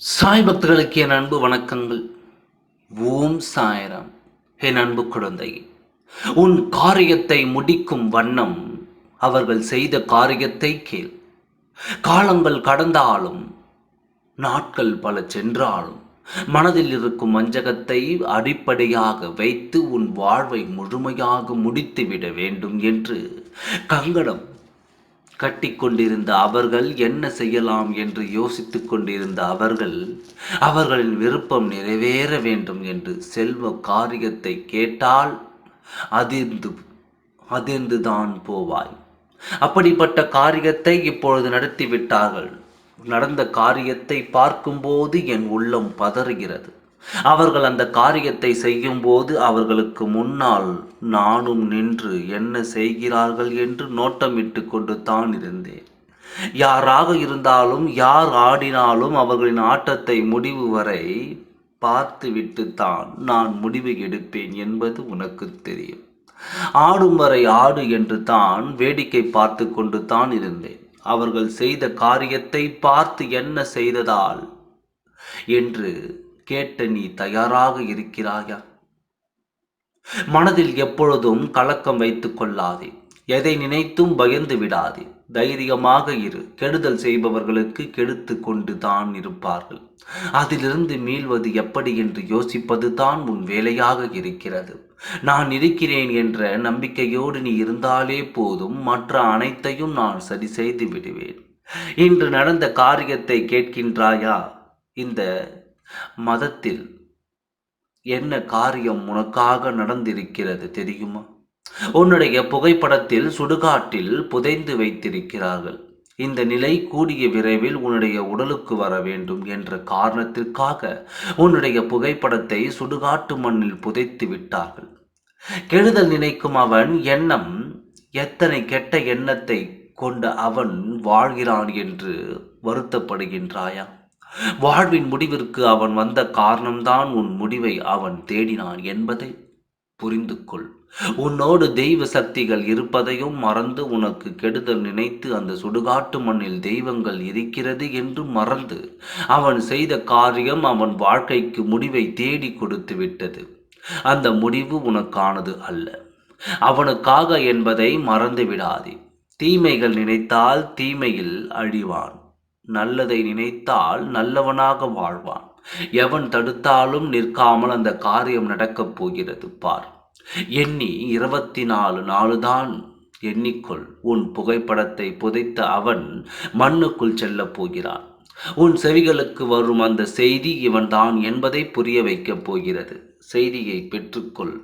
சாய் பக்தர்களுக்கு என் அன்பு வணக்கங்கள். ஓம் சாயரம். என் அன்பு குழந்தை உன் காரியத்தை முடிக்கும் வண்ணம் அவர்கள் செய்த காரியத்தை கேள். காலங்கள் கடந்தாலும் நாட்கள் பல சென்றாலும் மனதில் இருக்கும் வஞ்சகத்தை அடிப்படையாக வைத்து உன் வாழ்வை முழுமையாக முடித்துவிட வேண்டும் என்று கங்கணம் கட்டிக்கொண்டிருந்த அவர்கள் என்ன செய்யலாம் என்று யோசித்துக் கொண்டிருந்த அவர்கள் அவர்களின் விருப்பம் நிறைவேற வேண்டும் என்று செல்வ காரியத்தை கேட்டால் அதிர்ந்து அதிர்ந்துதான் போவாய். அப்படிப்பட்ட காரியத்தை இப்பொழுது நடத்திவிட்டார்கள். நடந்த காரியத்தை பார்க்கும்போது என் உள்ளம் பதறுகிறது. அவர்கள் அந்த காரியத்தை செய்யும்போது அவர்களுக்கு முன்னால் நானும் நின்று என்ன செய்கிறார்கள் என்று நோட்டமிட்டு கொண்டு தான் இருந்தேன். யாராக இருந்தாலும் யார் ஆடினாலும் அவர்களின் ஆட்டத்தை முடிவு வரை பார்த்துவிட்டு தான் நான் முடிவு எடுப்பேன் என்பது உனக்கு தெரியும். ஆடும் வரை ஆடு என்று தான் வேடிக்கை பார்த்து கொண்டு தான் இருந்தேன். அவர்கள் செய்த காரியத்தை பார்த்து என்ன செய்ததால்? என்று கேட்ட நீ தயாராக இருக்கிறாயா? மனதில் எப்பொழுதும் கலக்கம் வைத்துக் கொள்ளாதே. எதை நினைத்தும் பயந்து விடாதே. தைரியமாக இரு. கெடுதல் செய்பவர்களுக்கு கெடுத்து கொண்டு தான் இருப்பார்கள். அதிலிருந்து மீள்வது எப்படி என்று யோசிப்பது தான் உன் வேலையாக இருக்கிறது. நான் இருக்கிறேன் என்ற நம்பிக்கையோடு நீ இருந்தாலே போதும். மற்ற அனைத்தையும் நான் சரி செய்து விடுவேன். இன்று நடந்த காரியத்தை கேட்கின்றாயா? இந்த மதத்தில் என்ன காரியம் உனக்காக நடந்திருக்கிறது தெரியுமா? உன்னுடைய புகைப்படத்தில் சுடுகாட்டில் புதைந்து வைத்திருக்கிறார்கள். இந்த நிலை கூடிய விரைவில் உன்னுடைய உடலுக்கு வர வேண்டும் என்ற காரணத்திற்காக உன்னுடைய புகைப்படத்தை சுடுகாட்டு மண்ணில் புதைத்து விட்டார்கள். கெடுதல் நினைக்கும் அவன் எண்ணம் எத்தனை கெட்ட எண்ணத்தை கொண்ட அவன் வாழ்கிறான் என்று வருத்தப்படுகின்றாயா? வாழ்வின் முடிவிற்கு அவன் வந்த காரணம்தான் உன் முடிவை அவன் தேடினான் என்பதை புரிந்து கொள் உன்னோடு தெய்வ சக்திகள் இருப்பதையும் மறந்து உனக்கு கெடுதல் நினைத்து அந்த சுடுகாட்டு மண்ணில் தெய்வங்கள் இருக்கிறது என்று மறந்து அவன் செய்த காரியம் அவன் வாழ்க்கைக்கு முடிவை தேடி கொடுத்து விட்டது. அந்த முடிவு உனக்கானது அல்ல. அவனுக்காக என்பதை மறந்து விடாதே தீமைகள் நினைத்தால் தீமையில் அழிவான். நல்லதை நினைத்தால் நல்லவனாக வாழ்வான். எவன் தடுத்தாலும் நிற்காமல் அந்த காரியம் நடக்கப் போகிறது பார். எண்ணி இருபத்தி நாலு நாளுதான் எண்ணிக்கொள். உன் புகைப்படத்தை புதைத்த அவன் மண்ணுக்குள் செல்லப் போகிறான். உன் செவிகளுக்கு வரும் அந்த செய்தி இவன்தான் என்பதை புரிய வைக்கப் போகிறது. செய்தியை பெற்றுக்கொள்.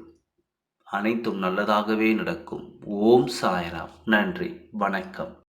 அனைத்தும் நல்லதாகவே நடக்கும். ஓம் சாய்ராம். நன்றி. வணக்கம்.